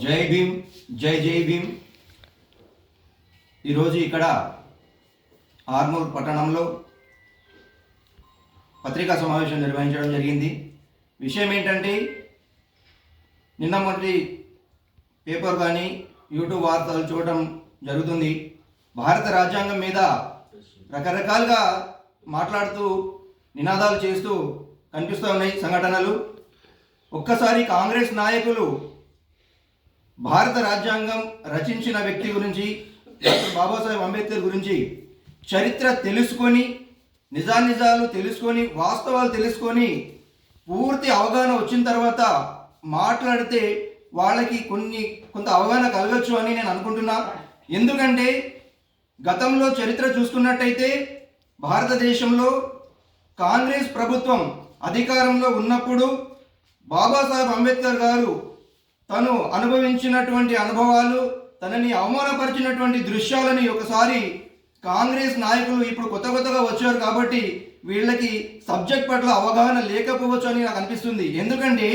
జై భీమ్ జై జై భీమ్. ఈరోజు ఇక్కడ ఆర్మూర్ పట్టణంలో పత్రికా సమావేశం నిర్వహించడం జరిగింది. విషయం ఏంటంటే నిన్న మొదటి పేపర్ కానీ యూట్యూబ్ వార్తలు చూడటం జరుగుతుంది. భారత రాజ్యాంగం మీద రకరకాలుగా మాట్లాడుతూ నినాదాలు చేస్తూ కనిపిస్తూ ఉన్నాయి సంఘటనలు. ఒక్కసారి కాంగ్రెస్ నాయకులు భారత రాజ్యాంగం రచించిన వ్యక్తి గురించి డాక్టర్ బాబాసాహెబ్ అంబేద్కర్ గురించి చరిత్ర తెలుసుకొని నిజానిజాలు తెలుసుకొని వాస్తవాలు తెలుసుకొని పూర్తి అవగాహన వచ్చిన తర్వాత మాట్లాడితే వాళ్ళకి కొన్ని కొంత అవగాహన కలగచ్చు అని నేను అనుకుంటున్నా. ఎందుకంటే గతంలో చరిత్ర చూసుకున్నట్టయితే భారతదేశంలో కాంగ్రెస్ ప్రభుత్వం అధికారంలో ఉన్నప్పుడు బాబాసాహెబ్ అంబేద్కర్ గారు తను అనుభవించినటువంటి అనుభవాలు తనని అవమానపరిచినటువంటి దృశ్యాలని ఒకసారి కాంగ్రెస్ నాయకులు ఇప్పుడు కొత్త కొత్తగా వచ్చారు కాబట్టి వీళ్ళకి సబ్జెక్ట్ పట్ల అవగాహన లేకపోవచ్చు అని నాకు అనిపిస్తుంది. ఎందుకంటే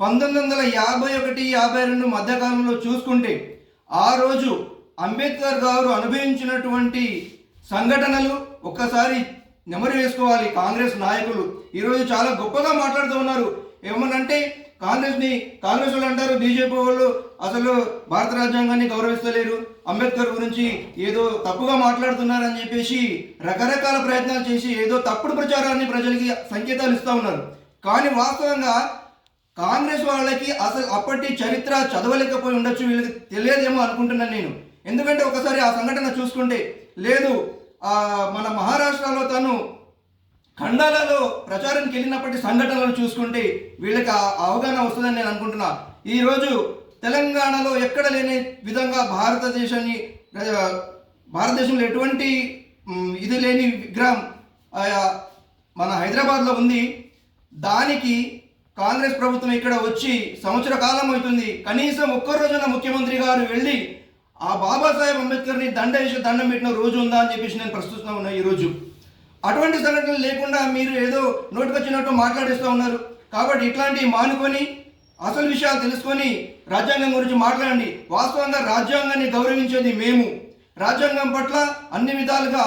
పంతొమ్మిది వందల యాభై ఒకటి యాభై రెండు మధ్యకాలంలో చూసుకుంటే ఆ రోజు అంబేద్కర్ గారు అనుభవించినటువంటి సంఘటనలు ఒక్కసారి నెమరు వేసుకోవాలి కాంగ్రెస్ నాయకులు. ఈరోజు చాలా గొప్పగా మాట్లాడుతూ ఉన్నారు. ఏమనంటే కాంగ్రెస్ని కాంగ్రెస్ వాళ్ళు అంటారు బీజేపీ వాళ్ళు అసలు భారత రాజ్యాంగాన్ని గౌరవిస్తలేరు. అంబేద్కర్ గురించి ఏదో తప్పుగా మాట్లాడుతున్నారని చెప్పేసి రకరకాల ప్రయత్నాలు చేసి ఏదో తప్పుడు ప్రచారాన్ని ప్రజలకి సంకేతాలు ఇస్తూ ఉన్నారు. కానీ వాస్తవంగా కాంగ్రెస్ వాళ్ళకి అసలు అప్పటి చరిత్ర చదవలేకపోయి ఉండొచ్చు వీళ్ళకి తెలియదేమో అనుకుంటున్నాను నేను. ఎందుకంటే ఒకసారి ఆ సంఘటన చూసుకుంటే లేదు మన మహారాష్ట్రలో తను ఖండాలలో ప్రచారానికి వెళ్ళినప్పటి సంఘటనలు చూసుకుంటే వీళ్ళకి ఆ అవగాహన వస్తుందని నేను అనుకుంటున్నా. ఈరోజు తెలంగాణలో ఎక్కడ లేని విధంగా భారతదేశాన్ని భారతదేశంలో ఎటువంటి ఇది లేని విగ్రహం మన హైదరాబాద్లో ఉంది. దానికి కాంగ్రెస్ ప్రభుత్వం ఇక్కడ వచ్చి సంవత్సర కాలం అవుతుంది. కనీసం ఒక్క రోజున ముఖ్యమంత్రి గారు వెళ్ళి ఆ బాబాసాహెబ్ అంబేద్కర్ని దండ వేసి దండం పెట్టిన రోజు ఉందా అని చెప్పేసి నేను ప్రస్తుతం ఉన్నా ఈరోజు అటువంటి సంఘటనలు లేకుండా మీరు ఏదో నోటుకొచ్చినట్టు మాట్లాడిస్తూ ఉన్నారు. కాబట్టి ఇట్లాంటివి మానుకొని అసలు విషయాలు తెలుసుకొని రాజ్యాంగం గురించి మాట్లాడండి. వాస్తవంగా రాజ్యాంగాన్ని గౌరవించేది మేము. రాజ్యాంగం పట్ల అన్ని విధాలుగా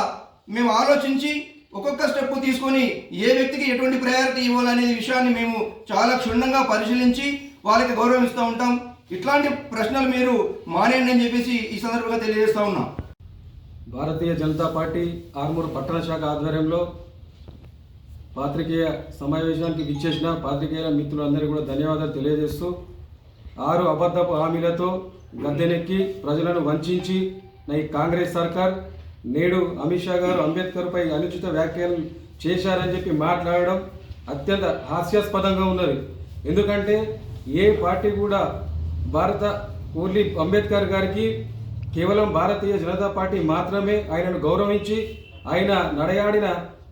మేము ఆలోచించి ఒక్కొక్క స్టెప్ తీసుకొని ఏ వ్యక్తికి ఎటువంటి ప్రయారిటీ ఇవ్వాలనే విషయాన్ని మేము చాలా క్షుణ్ణంగా పరిశీలించి వాళ్ళకి గౌరవం ఇస్తూ ఉంటాం. ఇట్లాంటి ప్రశ్నలు మీరు మానేయండి అని చెప్పేసి ఈ సందర్భంగా తెలియజేస్తూ ఉన్నాం. భారతీయ జనతా పార్టీ ఆర్మూర్ పట్టణ శాఖ ఆధ్వర్యంలో పాత్రికేయ సమావేశానికి విచ్చేసిన పాత్రికేయుల మిత్రులందరికీ కూడా ధన్యవాదాలు తెలియజేస్తూ ఆరు అబద్ధపు హామీలతో గద్దెనెక్కి ప్రజలను వంచించి ఈ కాంగ్రెస్ సర్కార్ నేడు అమిత్ షా గారు అంబేద్కర్పై అనుచిత వ్యాఖ్యలు చేశారని చెప్పి మాట్లాడడం అత్యంత హాస్యాస్పదంగా ఉన్నది. ఎందుకంటే ఏ పార్టీ కూడా భారత ఓన్లీ అంబేద్కర్ గారికి కేవలం భారతీయ జనతా పార్టీ మాత్రమే ఆయనను గౌరవించి ఆయన నడయాడిన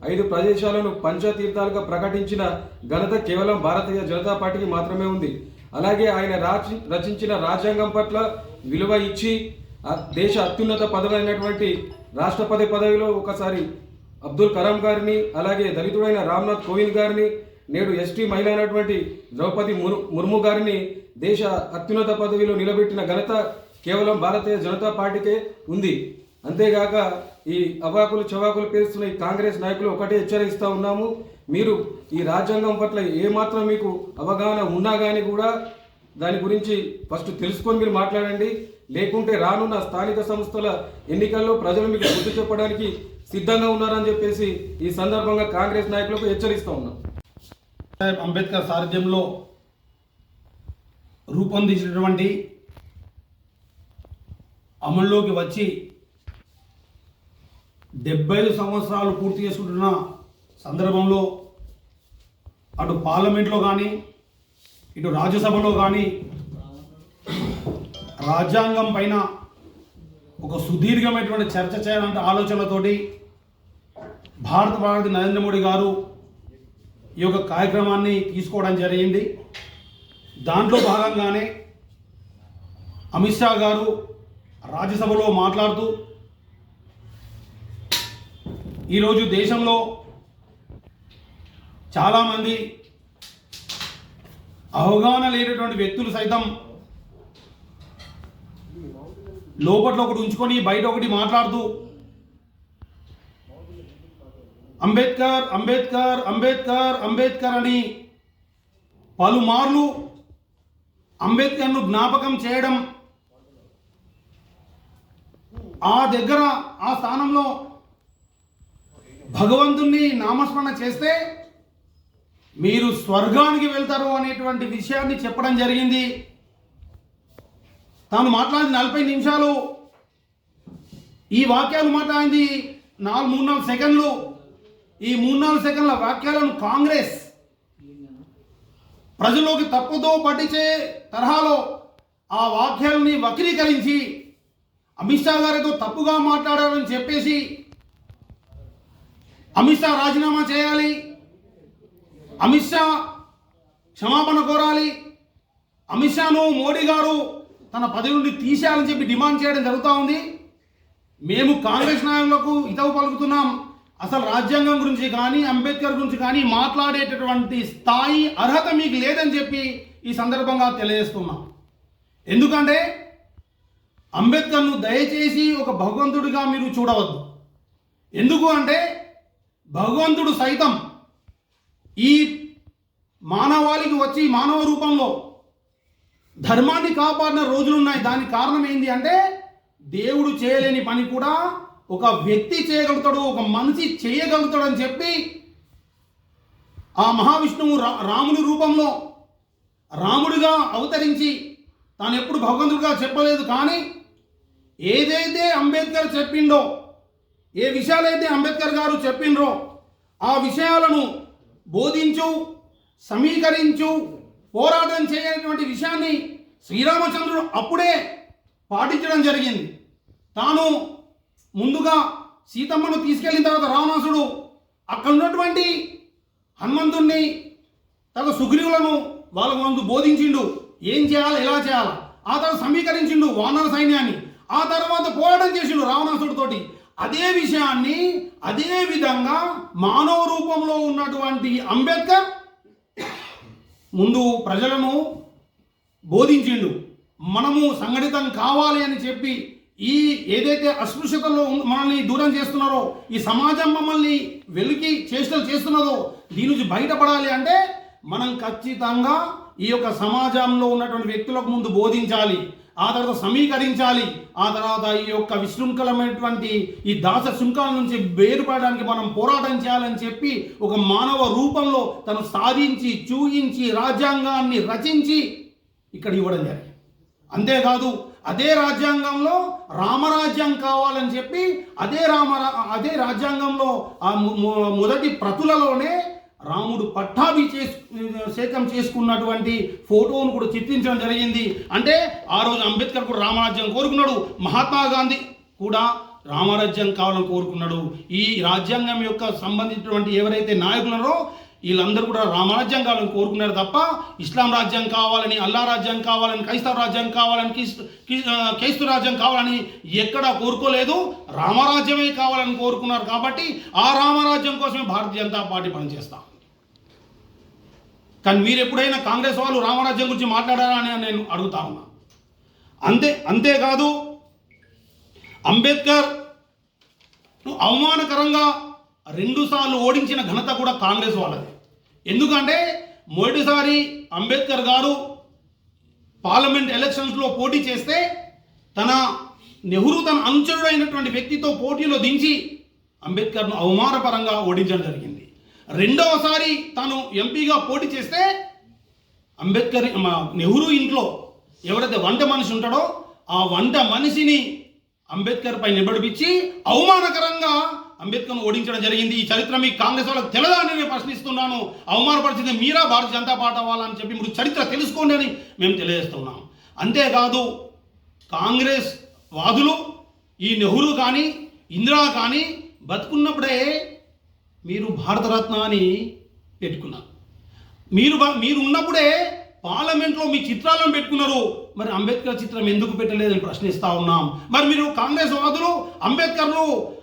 ఐదు ప్రదేశాలను పంచతీర్థాలుగా ప్రకటించిన ఘనత కేవలం భారతీయ జనతా పార్టీకి మాత్రమే ఉంది. అలాగే ఆయన రాచి రచించిన రాజ్యాంగం పట్ల విలువ ఇచ్చి దేశ అత్యున్నత పదవి అయినటువంటి రాష్ట్రపతి పదవిలో ఒకసారి అబ్దుల్ కలాం గారిని అలాగే దళితుడైన రామ్నాథ్ కోవింద్ గారిని నేడు ఎస్టీ మహిళ అయినటువంటి ద్రౌపది ముర్ ముర్ము గారిని దేశ అత్యున్నత పదవిలో నిలబెట్టిన ఘనత కేవలం భారతీయ జనతా పార్టీకే ఉంది. అంతేగాక ఈ అవాకులు చవాకులు పేరుస్తున్న ఈ కాంగ్రెస్ నాయకులు ఒకటే హెచ్చరిస్తూ ఉన్నాము. మీరు ఈ రాజ్యాంగం పట్ల ఏమాత్రం మీకు అవగాహన ఉన్నా కానీ కూడా దాని గురించి ఫస్ట్ తెలుసుకొని మీరు మాట్లాడండి. లేకుంటే రానున్న స్థానిక సంస్థల ఎన్నికల్లో ప్రజలు మీకు గుర్తు చెప్పడానికి సిద్ధంగా ఉన్నారని చెప్పేసి ఈ సందర్భంగా కాంగ్రెస్ నాయకులకు హెచ్చరిస్తూ ఉన్నాం. అంబేద్కర్ సారథ్యంలో రూపొందించినటువంటి అమల్లోకి వచ్చి డెబ్బై సంవత్సరాలు పూర్తి చేసుకుంటున్న సందర్భంలో అటు పార్లమెంట్లో కానీ ఇటు రాజ్యసభలో కానీ రాజ్యాంగం పైన ఒక సుదీర్ఘమైనటువంటి చర్చ చేయాలంటే ఆలోచనలతోటి భారత భారతి నరేంద్ర మోడీ గారు ఈ యొక్క కార్యక్రమాన్ని తీసుకోవడం జరిగింది. దాంట్లో భాగంగానే అమిత్ షా గారు రాజ్యసభలో మాట్లాడుతూ ఈరోజు దేశంలో చాలామంది అవగాహన లేనటువంటి వ్యక్తులు సైతం లోపట్లో ఒకటి ఉంచుకొని బయట ఒకటి మాట్లాడుతూ అంబేద్కర్ అంబేద్కర్ అంబేద్కర్ అంబేద్కర్ అని పలుమార్లు అంబేద్కర్ను జ్ఞాపకం చేయడం ఆ దగ్గర ఆ స్థానంలో భగవంతుణ్ణి నామస్మరణ చేస్తే మీరు స్వర్గానికి వెళ్తారు అనేటువంటి విషయాన్ని చెప్పడం జరిగింది. తాను మాట్లాడిన నలభై నిమిషాలు. ఈ వాక్యాలు మాట్లాడింది నాలుగు మూడు నాలుగు సెకండ్లు. ఈ మూడు నాలుగు సెకండ్ల వాక్యాలను కాంగ్రెస్ ప్రజల్లోకి తప్పుతో పట్టించే తరహాలో ఆ వాక్యాలని వక్రీకరించి అమిత్ షా గారితో తప్పుగా మాట్లాడారని చెప్పేసి అమిత్ షా రాజీనామా చేయాలి. అమిత్ షా క్షమాపణ కోరాలి. అమిత్ షాను మోడీ గారు తన పదవి నుండి తీసేయాలని చెప్పి డిమాండ్ చేయడం జరుగుతూ ఉంది. మేము కాంగ్రెస్ నాయకులకు హితవు పలుకుతున్నాం. అసలు రాజ్యాంగం గురించి కానీ అంబేద్కర్ గురించి కానీ మాట్లాడేటటువంటి స్థాయి అర్హత మీకు లేదని చెప్పి ఈ సందర్భంగా తెలియజేస్తున్నాం. ఎందుకంటే అంబేద్కర్ను దయచేసి ఒక భగవంతుడిగా మీరు చూడవద్దు. ఎందుకు అంటే భగవంతుడు సైతం ఈ మానవాళికి వచ్చి మానవ రూపంలో ధర్మాన్ని కాపాడిన రోజులు ఉన్నాయి దానికి కారణం ఏంటి అంటే దేవుడు చేయలేని పని కూడా ఒక వ్యక్తి చేయగలుగుతాడు ఒక మనిషి చేయగలుగుతాడు అని చెప్పి ఆ మహావిష్ణువు రా రాముని రూపంలో రాముడిగా అవతరించి తాను ఎప్పుడు భగవంతుడిగా చెప్పలేదు కానీ ఏదైతే అంబేద్కర్ చెప్పిండో ఏ విషయాలైతే అంబేద్కర్ గారు చెప్పిండ్రో ఆ విషయాలను బోధించు సమీకరించు పోరాటం చేయనటువంటి విషయాన్ని శ్రీరామచంద్రుడు అప్పుడే పాటించడం జరిగింది. తాను ముందుగా సీతమ్మను తీసుకెళ్ళిన తర్వాత రావణాసుడు అక్కడ ఉన్నటువంటి హనుమంతుణ్ణి తన సుగ్రీవులను వాళ్ళ ముందు బోధించిండు. ఏం చేయాలి ఎలా చేయాలి? ఆ తర్వాత సమీకరించిండు వానర సైన్యాన్ని. ఆ తర్వాత పోరాటం చేసిండు రావణాసుడితోటి అదే విషయాన్ని అదే విధంగా మానవ రూపంలో ఉన్నటువంటి అంబేద్కర్ ముందు ప్రజలను బోధించిండు. మనము సంఘటితం కావాలి అని చెప్పి ఈ ఏదైతే అస్పృశ్యతలో మనల్ని దూరం చేస్తున్నారో ఈ సమాజం మమ్మల్ని వెలికి చేష్టలు చేస్తున్నదో దీని నుంచి బయటపడాలి అంటే మనం ఖచ్చితంగా ఈ యొక్క సమాజంలో ఉన్నటువంటి వ్యక్తులకు ముందు బోధించాలి. ఆ తర్వాత సమీకరించాలి. ఆ తర్వాత ఈ యొక్క విశృంఖలమైనటువంటి ఈ దాస శృంఖల నుంచి వేరుపడడానికి మనం పోరాటం చేయాలని చెప్పి ఒక మానవ రూపంలో తను సాధించి చూయించి రాజ్యాంగాన్ని రచించి ఇక్కడ ఇవ్వడం జరిగింది. అంతేకాదు అదే రాజ్యాంగంలో రామరాజ్యం కావాలని చెప్పి అదే రామ అదే రాజ్యాంగంలో ఆ మొదటి ప్రతులలోనే రాముడు పట్టాభి చేసు సేకం చేసుకున్నటువంటి ఫోటోను కూడా చిత్రించడం జరిగింది. అంటే ఆ రోజు అంబేద్కర్ కూడా రామరాజ్యం కోరుకున్నాడు. మహాత్మా గాంధీ కూడా రామరాజ్యం కావాలని కోరుకున్నాడు. ఈ రాజ్యాంగం యొక్క సంబంధించినటువంటి ఎవరైతే నాయకులరో వీళ్ళందరూ కూడా రామరాజ్యం కావాలని కోరుకున్నారు తప్ప ఇస్లాం రాజ్యం కావాలని అల్లా రాజ్యం కావాలని క్రైస్తవ రాజ్యం కావాలని క్రిస్- క్రైస్తవ రాజ్యం కావాలని ఎక్కడా కోరుకోలేదు. రామరాజ్యమే కావాలని కోరుకున్నారు కాబట్టి ఆ రామరాజ్యం కోసమే భారతీయ జనతా పార్టీ పనిచేస్తాం. కానీ మీరు ఎప్పుడైనా కాంగ్రెస్ వాళ్ళు రామరాజ్యం గురించి మాట్లాడారా అని నేను అడుగుతా ఉన్నా. అంతే అంతేకాదు అంబేద్కర్ అవమానకరంగా రెండుసార్లు ఓడించిన ఘనత కూడా కాంగ్రెస్ వాళ్ళది. ఎందుకంటే మొదటిసారి అంబేద్కర్ గారు పార్లమెంట్ ఎలక్షన్స్లో పోటీ చేస్తే తన నెహ్రూ తన అనుచరుడైనటువంటి వ్యక్తితో పోటీలో దించి అంబేద్కర్ను అవమానపరంగా ఓడించడం జరిగింది. రెండవసారి తాను ఎంపీగా పోటీ చేస్తే అంబేద్కర్ మా నెహ్రూ ఇంట్లో ఎవరైతే వంట మనిషి ఉంటాడో ఆ వంట మనిషిని అంబేద్కర్ పై నిలబడిపించి అవమానకరంగా అంబేద్కర్ను ఓడించడం జరిగింది. ఈ చరిత్ర మీ కాంగ్రెస్ వాళ్ళకి తెలదా అని నేను ప్రశ్నిస్తున్నాను. అవమానపరిచింది మీరా? భారతీయ జనతా పార్టీ వాళ్ళని చెప్పి మీరు చరిత్ర తెలుసుకోండి అని మేము తెలియజేస్తున్నాం. అంతేకాదు కాంగ్రెస్ వాదులు ఈ నెహ్రూ కానీ ఇందిరా కానీ బతుకున్నప్పుడే మీరు భారతరత్న అని పెట్టుకున్నారు. మీరు మీరు ఉన్నప్పుడే పార్లమెంట్లో మీ చిత్రాలను పెట్టుకున్నారు. మరి అంబేద్కర్ చిత్రం ఎందుకు పెట్టలేదని ప్రశ్నిస్తా ఉన్నాం. మరి మీరు కాంగ్రెస్ వాదులు అంబేద్కర్ను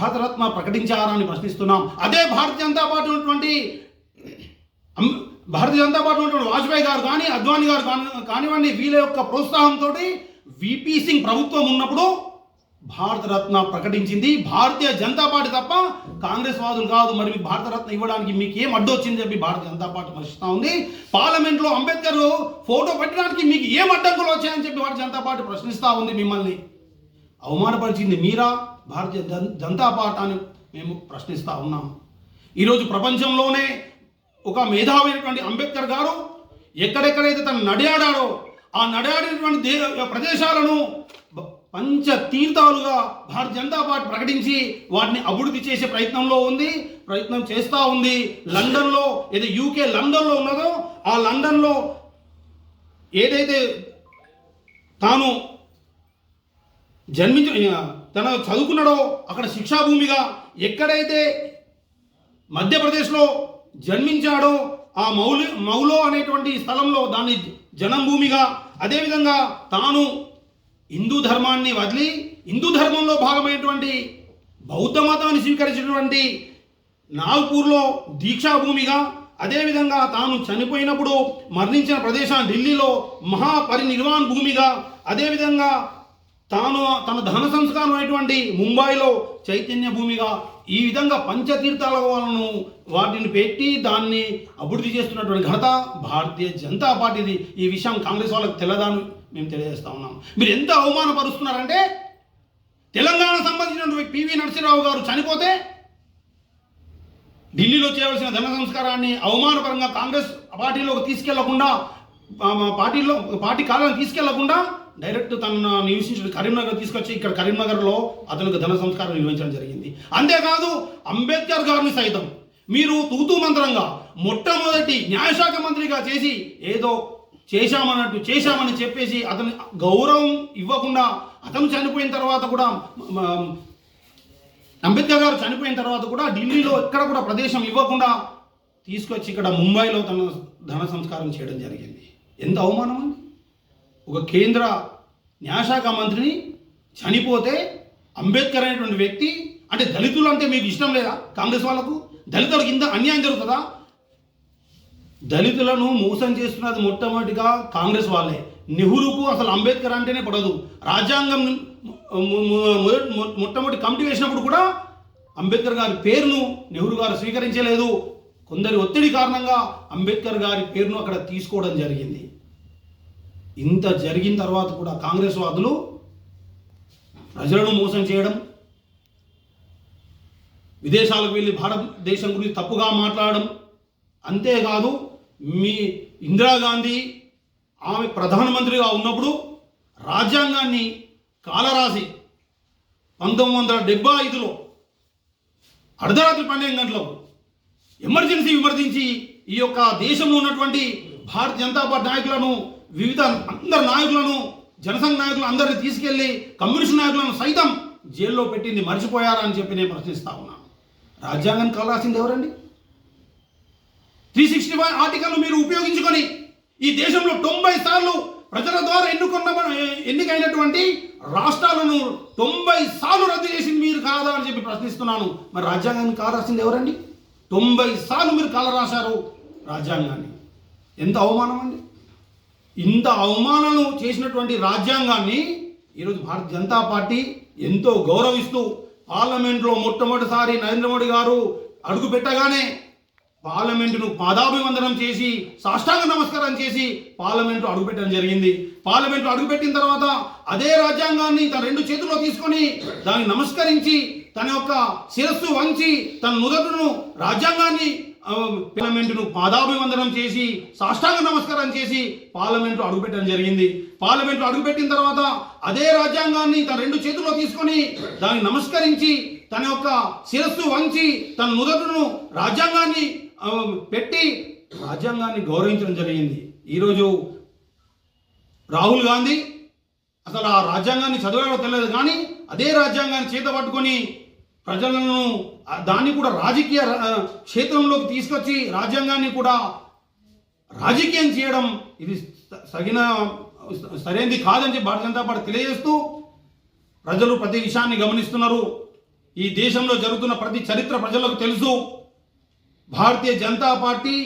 భారతరత్న ప్రకటించారా అని ప్రశ్నిస్తున్నాం. అదే భారతీయ జనతా పార్టీ ఉన్నటువంటి అం- భారతీయ జనతా పార్టీ ఉన్నటువంటి వాజ్పేయి గారు కానీ అద్వానీ గారు కాని- కానివ్వండి వీళ్ళ యొక్క ప్రోత్సాహంతో విపి సింగ్ ప్రభుత్వం ఉన్నప్పుడు భారతరత్న ప్రకటించింది. భారతీయ జనతా పార్టీ తప్ప కాంగ్రెస్ వాదులు కాదు. మరి మీకు భారతరత్న ఇవ్వడానికి మీకు ఏం అడ్డు వచ్చింది చెప్పి భారతీయ జనతా పార్టీ ప్రశ్నిస్తూ ఉంది. పార్లమెంట్లో అంబేద్కర్ ఫోటో పెట్టడానికి మీకు ఏం అడ్డంకులు వచ్చాయని చెప్పి భారతీయ జనతా పార్టీ ప్రశ్నిస్తూ ఉంది మిమ్మల్ని. అవమానపరిచింది మీరా? భారతీయ జన్- జనతా పార్టీ అని మేము ప్రశ్నిస్తూ ఉన్నాం. ఈరోజు ప్రపంచంలోనే ఒక మేధావైనటువంటి అంబేద్కర్ గారు ఎక్కడెక్కడైతే తను నడియాడాడో ఆ నడియాడినటువంటి దే ప్రదేశాలను పంచ తీర్థాలుగా భారతీయ జనతా పార్టీ ప్రకటించి వాటిని అభివృద్ధి చేసే ప్రయత్నంలో ఉంది. ప్రయత్నం చేస్తూ ఉంది. లండన్లో ఏదో యూకే లండన్లో ఉన్నదో ఆ లండన్లో ఏదైతే తాను జన్మించిన తన చదువుకున్నాడో అక్కడ శిక్షాభూమిగా ఎక్కడైతే మధ్యప్రదేశ్లో జన్మించాడో ఆ మౌలి మౌలో అనేటువంటి స్థలంలో దాన్ని జనం భూమిగా అదేవిధంగా తాను హిందూ ధర్మాన్ని వదిలి హిందూ ధర్మంలో భాగమైనటువంటి బౌద్ధ మతాన్ని స్వీకరించినటువంటి నాగ్పూర్లో దీక్షాభూమిగా అదేవిధంగా తాను చనిపోయినప్పుడు మరణించిన ప్రదేశం ఢిల్లీలో మహాపరినిర్వాణ్ భూమిగా అదేవిధంగా తాను తన ధన సంస్కారం అయినటువంటి ముంబైలో చైతన్య భూమిగా ఈ విధంగా పంచతీర్థాల వాళ్ళను వాటిని పెట్టి దాన్ని అభివృద్ధి చేస్తున్నటువంటి ఘనత భారతీయ జనతా పార్టీది. ఈ విషయం కాంగ్రెస్ వాళ్ళకి తెల్లదాను మేము తెలియజేస్తా ఉన్నాం. మీరు ఎంత అవమానపరుస్తున్నారంటే తెలంగాణ సంబంధించినటువంటి పివి నరసింహరావు గారు చనిపోతే ఢిల్లీలో చేయవలసిన ధన సంస్కారాన్ని అవమానపరంగా కాంగ్రెస్ పార్టీలోకి తీసుకెళ్ళకుండా పార్టీలో పార్టీ కాలాన్ని తీసుకెళ్ళకుండా డైరెక్ట్ తన నివసించిన కరీంనగర్ తీసుకొచ్చి ఇక్కడ కరీంనగర్లో అతనికి ధన సంస్కారం నిర్వహించడం జరిగింది. అంతేకాదు అంబేద్కర్ గారిని సైతం మీరు తూతూ మంత్రంగా మొట్టమొదటి న్యాయశాఖ మంత్రిగా చేసి ఏదో చేశామన్నట్టు చేశామని చెప్పేసి అతను గౌరవం ఇవ్వకుండా అతను చనిపోయిన తర్వాత కూడా అంబేద్కర్ గారు చనిపోయిన తర్వాత కూడా ఢిల్లీలో ఎక్కడ కూడా ప్రదేశం ఇవ్వకుండా తీసుకొచ్చి ఇక్కడ ముంబైలో తన ధన సంస్కారం చేయడం జరిగింది. ఎంత అవమానం అండి. ఒక కేంద్ర న్యాయశాఖ మంత్రిని చనిపోతే అంబేద్కర్ అనేటువంటి వ్యక్తి అంటే దళితులు అంటే మీకు ఇష్టం లేదా కాంగ్రెస్ వాళ్ళకు? దళితులకు ఇంత అన్యాయం జరుగుతుందా? దళితులను మోసం చేస్తున్నది మొట్టమొదటిగా కాంగ్రెస్ వాళ్ళే. నెహ్రూకు అసలు అంబేద్కర్ అంటేనే పడదు. రాజ్యాంగం మొట్టమొదటి కమిటీ వేసినప్పుడు కూడా అంబేద్కర్ గారి పేరును నెహ్రూ గారు స్వీకరించలేదు. కొందరి ఒత్తిడి కారణంగా అంబేద్కర్ గారి పేరును అక్కడ తీసుకోవడం జరిగింది. ఇంత జరిగిన తర్వాత కూడా కాంగ్రెస్ వాదులు ప్రజలను మోసం చేయడం విదేశాలకు వెళ్ళి భారతదేశం గురించి తప్పుగా మాట్లాడడం అంతేకాదు మీ ఇందిరాగాంధీ ఆమె ప్రధానమంత్రిగా ఉన్నప్పుడు రాజ్యాంగాన్ని కాలరాసి పంతొమ్మిది వందల డెబ్బై ఐదులో అర్ధరాత్రి పన్నెండు గంటలకు ఎమర్జెన్సీ విమర్శించి ఈ యొక్క దేశంలో ఉన్నటువంటి భారతీయ జనతా పార్టీ నాయకులను వివిధ అందరి నాయకులను జనసంఘ నాయకులు అందరిని తీసుకెళ్ళి కమ్యూనిస్ట్ నాయకులను సైతం జైల్లో పెట్టింది మర్చిపోయారని చెప్పి నేను ప్రశ్నిస్తా ఉన్నాను. రాజ్యాంగాన్ని కలరాసింది ఎవరండి? త్రీ సిక్స్టీ ఫైవ్ ఆర్టికల్ మీరు ఉపయోగించుకొని ఈ దేశంలో తొంభై సార్లు ప్రజల ద్వారా ఎన్నుకున్న ఎన్నికైనటువంటి రాష్ట్రాలను తొంభై సార్లు రద్దు చేసింది మీరు కాదా అని చెప్పి ప్రశ్నిస్తున్నాను. మరి రాజ్యాంగాన్ని కాలు ఎవరండి? తొంభై సార్లు మీరు కాల రాశారు రాజ్యాంగాన్ని. ఎంత అవమానం అండి? ఇంత అవమానాలు చేసినటువంటి రాజ్యాంగాన్ని ఈరోజు భారత జనతా పార్టీ ఎంతో గౌరవిస్తూ పార్లమెంట్లో మొట్టమొదటిసారి నరేంద్ర మోడీ గారు అడుగు పెట్టగానే పార్లమెంటును పాదాభివందనం చేసి సాష్టాంగ నమస్కారం చేసి పార్లమెంటు అడుగుపెట్టడం జరిగింది. పార్లమెంటు అడుగుపెట్టిన తర్వాత అదే రాజ్యాంగాన్ని తన రెండు చేతుల్లో తీసుకొని దాన్ని నమస్కరించి తన యొక్క శిరస్సు వంచి తన నుదటను రాజ్యాంగాన్ని పార్లమెంటును పాదాభివందనం చేసి సాష్టాంగ నమస్కారం చేసి పార్లమెంటు అడుగుపెట్టడం జరిగింది. పార్లమెంటు అడుగుపెట్టిన తర్వాత అదే రాజ్యాంగాన్ని తన రెండు చేతుల్లో తీసుకొని దాన్ని నమస్కరించి తన యొక్క శిరస్సు వంచి తన నుదటను రాజ్యాంగాన్ని పెట్టి రాజ్యాంగాన్ని గౌరవించడం జరిగింది. ఈరోజు రాహుల్ గాంధీ అసలు ఆ రాజ్యాంగాన్ని చదివాడో తెలియదు కానీ అదే రాజ్యాంగాన్ని చేత పట్టుకొని ప్రజలను దాన్ని కూడా రాజకీయ క్షేత్రంలోకి తీసుకొచ్చి రాజ్యాంగాన్ని కూడా రాజకీయం చేయడం ఇది స- సగిన సరైనది కాదని చెప్పి భారతీయ జనతా పార్టీ తెలియజేస్తూ ప్రజలు ప్రతి విషయాన్ని గమనిస్తున్నారు. ఈ దేశంలో జరుగుతున్న ప్రతి చరిత్ర ప్రజలకు తెలుసు. భారతీయ జనతా పార్టీ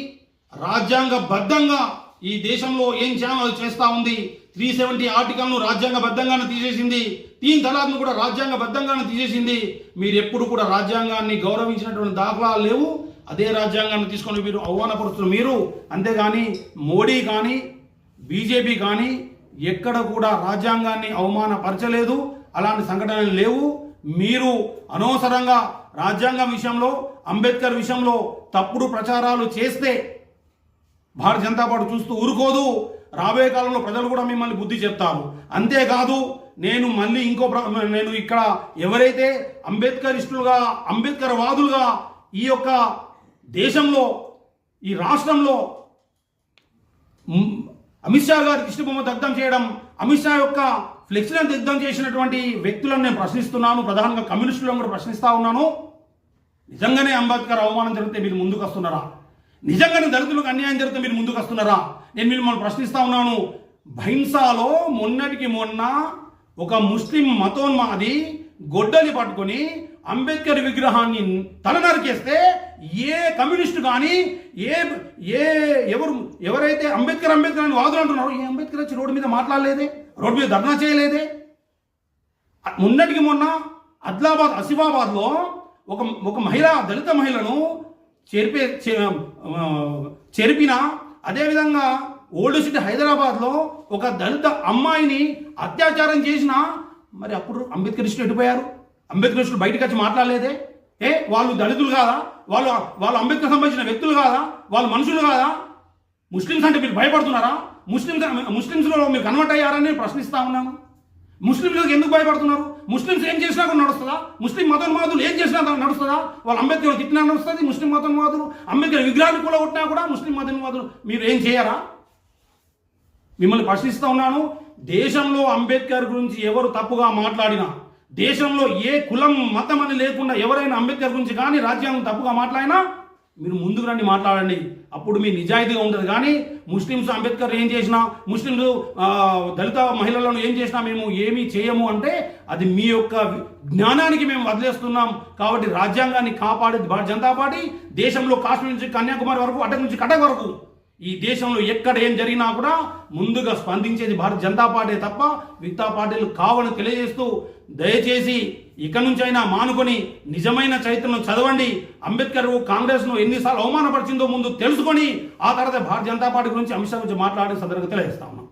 రాజ్యాంగబద్ధంగా ఈ దేశంలో ఏం చేయాలో అది చేస్తూ ఉంది? త్రీ సెవెంటీ ఆర్టికల్ను రాజ్యాంగబద్ధంగానే తీసేసింది. తీన్ తలాక్ను కూడా రాజ్యాంగబద్ధంగానే తీసేసింది. మీరు ఎప్పుడు కూడా రాజ్యాంగాన్ని గౌరవించినటువంటి దాఖలాలు లేవు. అదే రాజ్యాంగాన్ని తీసుకొని మీరు అవమానపరుస్తున్న మీరు అంతేగాని మోడీ కానీ బీజేపీ కానీ ఎక్కడ కూడా రాజ్యాంగాన్ని అవమానపరచలేదు. అలాంటి సంఘటనలు లేవు. మీరు అనవసరంగా రాజ్యాంగం విషయంలో అంబేద్కర్ విషయంలో తప్పుడు ప్రచారాలు చేస్తే భారత జనతా పార్టీ చూస్తూ ఊరుకోదు. రాబోయే కాలంలో ప్రజలు కూడా మిమ్మల్ని బుద్ధి చెప్తారు. అంతేకాదు నేను మళ్ళీ ఇంకో ప్ర- నేను ఇక్కడ ఎవరైతే అంబేద్కరిస్టులుగా అంబేద్కర్ వాదులుగా ఈ యొక్క దేశంలో ఈ రాష్ట్రంలో అమిత్ షా గారి దిష్టిబొమ్మ దగ్ధం చేయడం అమిత్ షా యొక్క ఫ్లెక్సీలను దగ్ధం చేసినటువంటి వ్యక్తులను నేను ప్రశ్నిస్తున్నాను. ప్రధానంగా కమ్యూనిస్టులను కూడా ప్రశ్నిస్తా ఉన్నాను. నిజంగానే అంబేద్కర్ అవమానం జరిగితే మీరు ముందుకు వస్తున్నారా? నిజంగానే దళితులకు అన్యాయం జరిగితే మీరు ముందుకు వస్తున్నారా? నేను మిమ్మల్ని ప్రశ్నిస్తా ఉన్నాను. భైంసాలో మొన్నటికి మొన్న ఒక ముస్లిం మతోన్మాది గొడ్డలి పట్టుకొని అంబేద్కర్ విగ్రహాన్ని తల నరికేస్తే ఏ కమ్యూనిస్టు కానీ ఏ ఏ ఎవరు ఎవరైతే అంబేద్కర్ అంబేద్కర్ అని వాదులు అంటున్నారో ఏ అంబేద్కర్ వచ్చి రోడ్డు మీద మాట్లాడలేదే? రోడ్డు మీద ధర్నా చేయలేదే? మొన్నటికి మొన్న ఆదిలాబాద్ ఆసిఫాబాద్లో ఒక ఒక మహిళ దళిత మహిళను చేర్పే చేర్పిన అదేవిధంగా ఓల్డ్ సిటీ హైదరాబాద్లో ఒక దళిత అమ్మాయిని అత్యాచారం చేసిన మరి అప్పుడు అంబేద్కరిస్టులు ఎటుపోయారు? అంబేద్కరిస్టులు బయటకు వచ్చి మాట్లాడలేదే? ఏ వాళ్ళు దళితులు కాదా? వాళ్ళు వాళ్ళు అంబేద్కర్ సంబంధించిన వ్యక్తులు కాదా? వాళ్ళు మనుషులు కాదా? ముస్లిమ్స్ అంటే మీరు భయపడుతున్నారా? ముస్లిమ్స్ ముస్లిమ్స్లో మీరు కన్వర్ట్ అయ్యారని ప్రశ్నిస్తా ఉన్నాను. ముస్లింలకు ఎందుకు భయపడుతున్నారు? ముస్లిమ్స్ ఏం చేసినా కూడా నడుస్తుందా? ముస్లిం మతోన్మాదులు ఏం చేసినా నడుస్తుందా? వాళ్ళు అంబేద్కర్ తిట్టినా నడుస్తుంది ముస్లిం మతోన్మాదులు అంబేద్కర్ విగ్రహాలు కూడా కొట్టినా కూడా ముస్లిం మతోన్మాదులు. మీరు ఏం చేయరా? మిమ్మల్ని ప్రశ్నిస్తూ ఉన్నాను దేశంలో అంబేద్కర్ గురించి ఎవరు తప్పుగా మాట్లాడినా దేశంలో ఏ కులం మతం అని లేకుండా ఎవరైనా అంబేద్కర్ గురించి కానీ రాజ్యాంగం తప్పుగా మాట్లాడినా మీరు ముందుకు రండి మాట్లాడండి. అప్పుడు మీ నిజాయితీగా ఉంటుంది. కానీ ముస్లిమ్స్ అంబేద్కర్ ఏం చేసినా ముస్లింలు దళిత మహిళలను ఏం చేసినా మేము ఏమీ చేయము అంటే అది మీ యొక్క జ్ఞానానికి మేము వదిలేస్తున్నాం. కాబట్టి రాజ్యాంగాన్ని కాపాడేది భారత జనతా పార్టీ దేశంలో కాశ్మీర్ నుంచి కన్యాకుమారి వరకు అటక్ నుంచి కటక్ వరకు ఈ దేశంలో ఎక్కడ ఏం జరిగినా కూడా ముందుగా స్పందించేది భారత జనతా పార్టీ తప్ప మిగతా పార్టీలు కావని తెలియజేస్తూ దయచేసి ఇక నుంచైనా మానుకొని నిజమైన చైతన్యం చదవండి. అంబేద్కర్ కాంగ్రెస్ను ఎన్నిసార్లు అవమానపరిచిందో ముందు తెలుసుకొని ఆ తర్వాత భారత జనతా పార్టీ గురించి అమిత్ షా గురించి మాట్లాడే సందర్భంగా తెలియజేస్తా ఉన్నాం.